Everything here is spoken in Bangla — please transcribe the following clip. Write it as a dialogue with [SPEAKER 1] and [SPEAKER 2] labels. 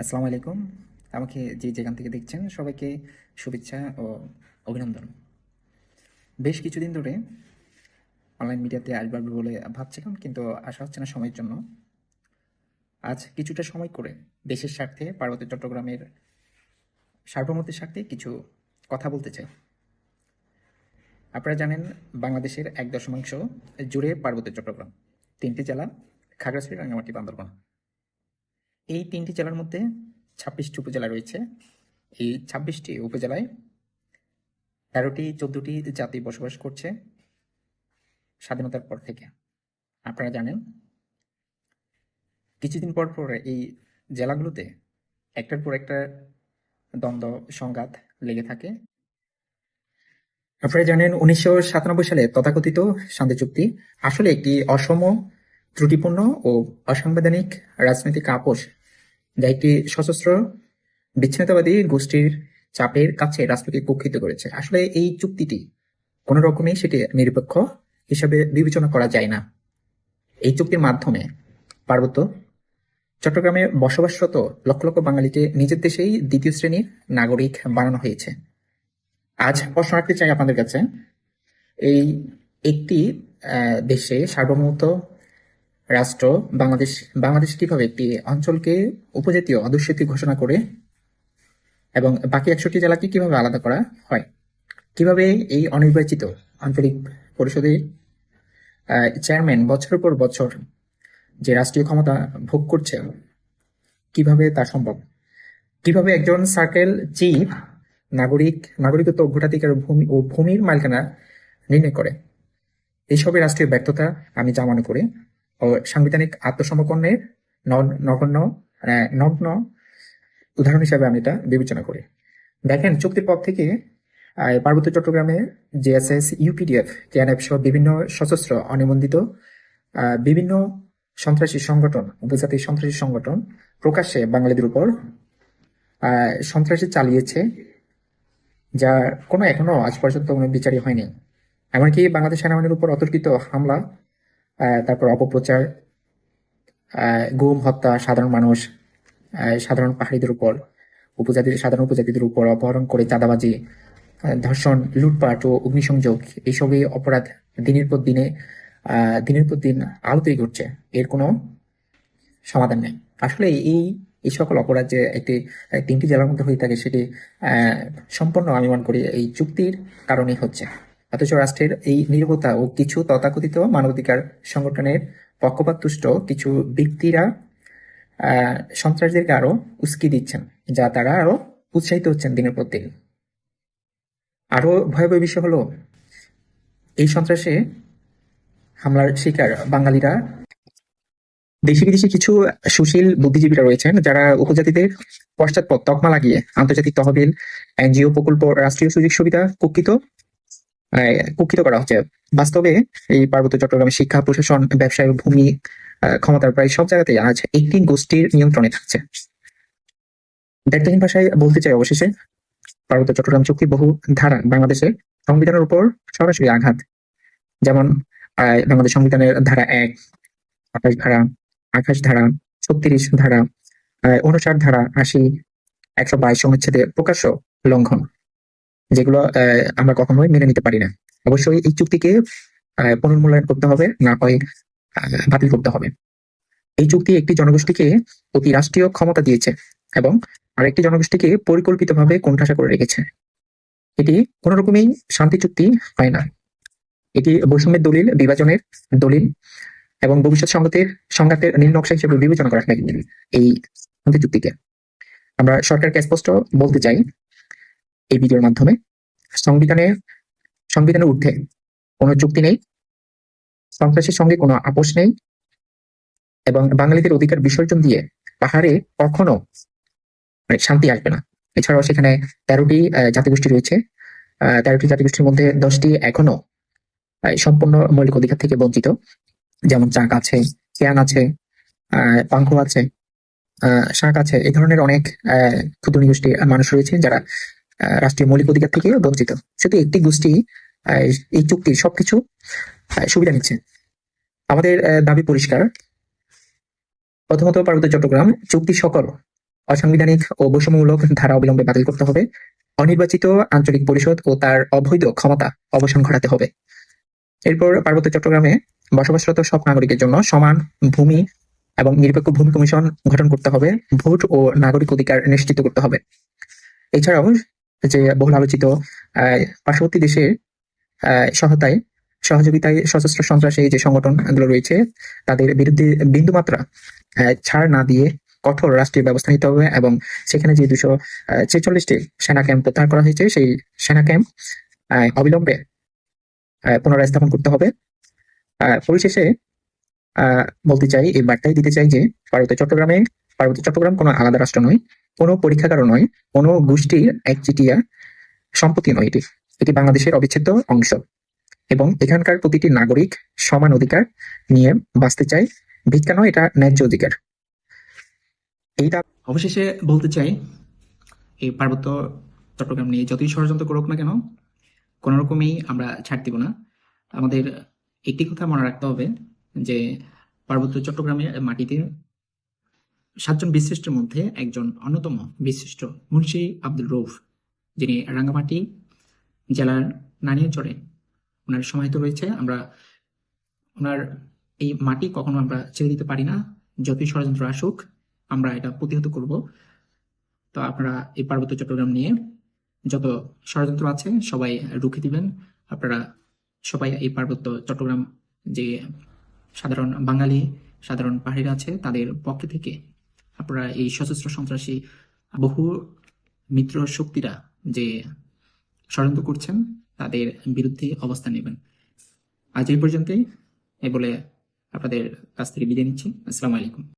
[SPEAKER 1] আসসালামু আলাইকুম। আমাকে যে যেখান থেকে দেখছেন সবাইকে শুভেচ্ছা ও অভিনন্দন। বেশ কিছুদিন ধরে অনলাইন মিডিয়াতে আসবার বলে ভাবছিলাম, কিন্তু আশা হচ্ছে না সময়ের জন্য। আজ কিছুটা সময় করে দেশের স্বার্থে, পার্বত্য চট্টগ্রামের সার্বভৌমত্বের স্বার্থে কিছু কথা বলতে চাই। আপনারা জানেন, বাংলাদেশের এক দশমাংশ জুড়ে পার্বত্য চট্টগ্রাম। তিনটি জেলা, খাগড়াছড়ি, রাঙ্গামাটি, বান্দরবান। এই তিনটি জেলার মধ্যে ছাব্বিশটি উপজেলা রয়েছে। এই ছাব্বিশটি উপজেলায় তেরোটি, চোদ্দটি জাতি বসবাস করছে স্বাধীনতার পর থেকে। আপনারা জানেন, কিছুদিন পর পর এই জেলাগুলোতে একটার পর একটা দ্বন্দ্ব, সংঘাত লেগে থাকে। আপনারা জানেন, উনিশশো সাতানব্বই সালে তথাকথিত শান্তি চুক্তি আসলে একটি অসম ত্রুটিপূর্ণ ও অসাংবিধানিক রাজনৈতিক আপোষ যা একটি সশস্ত্র বিচ্ছিন্নতাবাদী গোষ্ঠীর চাপের কাছে রাষ্ট্রকে কুক্ষিত করেছে। আসলে এই চুক্তিটি কোনো রকমই সেটি নিরপেক্ষ হিসাবে বিবেচনা করা যায় না। এই চুক্তির মাধ্যমে পার্বত্য চট্টগ্রামে বসবাসরত লক্ষ লক্ষ বাঙালিকে নিজের দেশেই দ্বিতীয় শ্রেণির নাগরিক বানানো হয়েছে। আজ প্রশ্ন রাখতে চাই আপনাদের কাছে। এই একটি দেশে সার্বভৌমত্ব রাষ্ট্র বাংলাদেশ বাংলাদেশ কীভাবে একটি অঞ্চলকে উপজাতীয় অধ্যুষিত ঘোষণা করে এবং বাকি একষট্টি জেলাকে কীভাবে আলাদা করা হয়? কীভাবে এই অনির্বাচিত আঞ্চলিক পরিষদের আহ, চেয়ারম্যান বছরের পর বছর যে রাষ্ট্রীয় ক্ষমতা ভোগ করছে কীভাবে তা সম্ভব? কীভাবে একজন সার্কেল চিফ নাগরিক নাগরিকত্ব ভোটাধিকার ভূমি ও ভূমির মালিকানা নির্ণয় করে? এইসবের রাষ্ট্রীয় ব্যর্থতা আমি যা মনে করি সাংবিধানিক আত্মসমর্পণের নগণ্য মানে নগ্ন উদাহরণ হিসাবে আমি এটা বিবেচনা করি। দেখেন, চুক্তির পর থেকে পার্বত্য চট্টগ্রামে জেএসএস ইউপিডিএফ কেএনএফ সহ বিভিন্ন সশস্ত্র অনিবন্ধিত বিভিন্ন সন্ত্রাসী সংগঠন, উপজাতি সন্ত্রাসী সংগঠন প্রকাশ্যে বাঙালিদের উপর সন্ত্রাসী চালিয়েছে, যা কোনো এখনও আজ পর্যন্ত কোনো বিচারই হয়নি। এমনকি বাংলাদেশ সেনাবাহিনীর উপর অতর্কিত হামলা তারপর অপপ্রচার গুম, হত্যা, সাধারণ মানুষ সাধারণ পাহাড়িদের উপর, উপজাতি, সাধারণ উপজাতিদের উপর অপহরণ করে চাঁদাবাজি ধর্ষণ, লুটপাট ও অগ্নিসংযোগ, এইসবই অপরাধ দিনের পর দিনে দিনের পর দিন আলোতেই ঘটছে। এর কোনো সমাধান নেই। আসলে এই এই সকল অপরাধ যে একটি, তিনটি জেলার মধ্যে হয়ে থাকে, সেটি সম্পূর্ণ আমি মনে করি এই চুক্তির কারণেই হচ্ছে। অথচ রাষ্ট্রের এই নিরবতা ও কিছু তথাকথিত মানবাধিকার সংগঠনের পক্ষপাততুষ্ট কিছু ব্যক্তিরা সন্ত্রাসীদেরকে আরও উস্কি দিচ্ছেন, যা তারা আরও উৎসাহিত হচ্ছেন দিনের পর দিন। আরও ভয়াবহ বিষয় হলো, এই সন্ত্রাসে হামলার শিকার বাঙালিরা, দেশি বিদেশি কিছু সুশীল বুদ্ধিজীবীরা রয়েছেন, যারা উপজাতিদের পশ্চাৎপদ তকমা লাগিয়ে আন্তর্জাতিক তহবিল, এনজিও প্রকল্প, রাষ্ট্রীয় সুযোগ সুবিধা, কুক্ষিত কুক্ষিত করা হচ্ছে। বাস্তবে এই পার্বত্য চট্টগ্রামের শিক্ষা, প্রশাসন, ব্যবসায়, ভূমি ক্ষমতার প্রায় সব জায়গাতেই আজ একটি গোষ্ঠীর নিয়ন্ত্রণে থাকছে। ব্যক্তিহীন ভাষায় বলতে চাই অবশেষে, পার্বত্য চট্টগ্রাম চুক্তি বহু ধারা বাংলাদেশের সংবিধানের উপর সরাসরি আঘাত। যেমন বাংলাদেশ সংবিধানের ধারা এক, আঠাশ ধারা আঠাশ ধারা, ছত্রিশ ধারা উনষাট ধারা, আশি, একশো বাইশ অনুচ্ছেদে প্রকাশ্য লঙ্ঘন। যেগুলো আমরা কখনোই মেনে নিতে পারি না। অবশ্যই এই চুক্তিকে পুনর্মূল্যায়ন করতে হবে, না হয় বাতিল করতে হবে। এই চুক্তি একটি জনগোষ্ঠীকে অতি রাষ্ট্রীয় ক্ষমতা দিয়েছে এবং আরেকটি জনগোষ্ঠীকে পরিকল্পিতভাবে কোণঠাসা করে রেখেছে। এটি কোন রকমই শান্তি চুক্তি হয় না। এটি বৈষম্যের দলিল, বিভাজনের দলিল এবং ভবিষ্যৎ সংঘাতের সংঘাতের নীল নকশা হিসেবে বিবেচনা করা এই শান্তি চুক্তিকে। আমরা সরকারকে স্পষ্ট বলতে চাই এই ভিডিওর মাধ্যমে। সংবিধানে সংবিধানের ঊর্ধ্বে কোনো চুক্তি নেই, সন্ত্রাসের সঙ্গে কোনো আপোষ নেই, এবং বাঙালিদের অধিকার বিসর্জন দিয়ে পাহাড়ে কখনো মানে শান্তি আসবে না। এছাড়াও সেখানে তেরোটি জাতিগোষ্ঠী রয়েছে। তেরোটি জাতিগোষ্ঠীর মধ্যে দশটি এখনও সম্পূর্ণ মৌলিক অধিকার থেকে বঞ্চিত। যেমন চাক আছে কেয়ান আছে পাঙ্খু আছে শাক আছে এই ধরনের অনেক ক্ষুদ্র গোষ্ঠী মানুষ রয়েছে যারা রাষ্ট্রীয় মৌলিক অধিকার থেকে বঞ্চিত। শুধু একটি গোষ্ঠী এই চুক্তির সবকিছু সুবিধা নিচ্ছে। আমাদের দাবি পরিষ্কার। প্রথমত পার্বত্য চট্টগ্রাম, চুক্তি সকল অসাংবিধানিক ও বৈষম্যমূলক ধারা অবিলম্বে বাতিল করতে হবে। অনির্বাচিত আঞ্চলিক পরিষদ ও তার অবৈধ ক্ষমতা অবসান ঘটাতে হবে। এরপর পার্বত্য চট্টগ্রামে বসবাসরত সব নাগরিকের জন্য সমান ভূমি এবং নিরপেক্ষ ভূমি কমিশন গঠন করতে হবে। ভোট ও নাগরিক অধিকার নিশ্চিত করতে হবে। এছাড়াও যে বহুল আলোচিত পার্শ্ববর্তী দেশের সহায়তায়, সহযোগিতায় সশস্ত্র সন্ত্রাসী যে সংগঠনগুলো রয়েছে, তাদের বিরুদ্ধে বিন্দুমাত্রা ছাড় না দিয়ে কঠোর রাষ্ট্রীয় ব্যবস্থা নিতে হবে এবং সেখানে যে দুশো ছেচল্লিশটি সেনা ক্যাম্প প্রত্যাহার করা হয়েছে, সেই সেনা ক্যাম্প অবিলম্বে পুনরায় স্থাপন করতে হবে। পরিশেষে বলতে চাই, এই বার্তাই দিতে চাই যে, পার্বত্য চট্টগ্রামে, পার্বত্য চট্টগ্রাম কোনো আলাদা রাষ্ট্র নয়। কোনো পরীক্ষাগারও নয়, কোনো গোষ্ঠীর একচিটিয়া সম্পত্তি নয় এটি। এটি বাংলাদেশের অবিচ্ছেদ্য অংশ এবং এখানকার প্রতিটি নাগরিক সমান অধিকার নিয়ে বাঁচতে চায়। ভিক্ষা নয়, এটা ন্যায্য অধিকার। এই
[SPEAKER 2] অবশেষে বলতে চাই, এই পার্বত্য চট্টগ্রাম নিয়ে যতই ষড়যন্ত্র করুক না কেন, কোনো রকমেই আমরা ছাড় দিব না। আমাদের একটি কথা মনে রাখতে হবে যে, পার্বত্য চট্টগ্রামের মাটিতে সাতজন বিশিষ্টের মধ্যে একজন অন্যতম বিশিষ্ট মুন্সি আব্দুল রৌফ যিনি রাঙ্গামাটি জেলার নানিয়াচরে ওনার সমাহিত রয়েছে। আমরা ওনার এই মাটি কখনো আমরা ছেড়ে দিতে পারি না। যতই ষড়যন্ত্র আসুক, আমরা এটা প্রতিহত করব। তো আপনারা এই পার্বত্য চট্টগ্রাম নিয়ে যত ষড়যন্ত্র আছে, সবাই রুখে দিবেন। আপনারা সবাই এই পার্বত্য চট্টগ্রাম যে সাধারণ বাঙালি, সাধারণ পাহাড়িরা আছে, তাদের পক্ষে থেকে আপনারা এই সশস্ত্র সন্ত্রাসী বহু মিত্র শক্তিরা যে ষড়যন্ত্র করছেন, তাদের বিরুদ্ধে অবস্থান নেবেন। আজ এই পর্যন্তই। এ বলে আপনাদের কাছ থেকে বিদায় নিচ্ছি। আসসালামু আলাইকুম।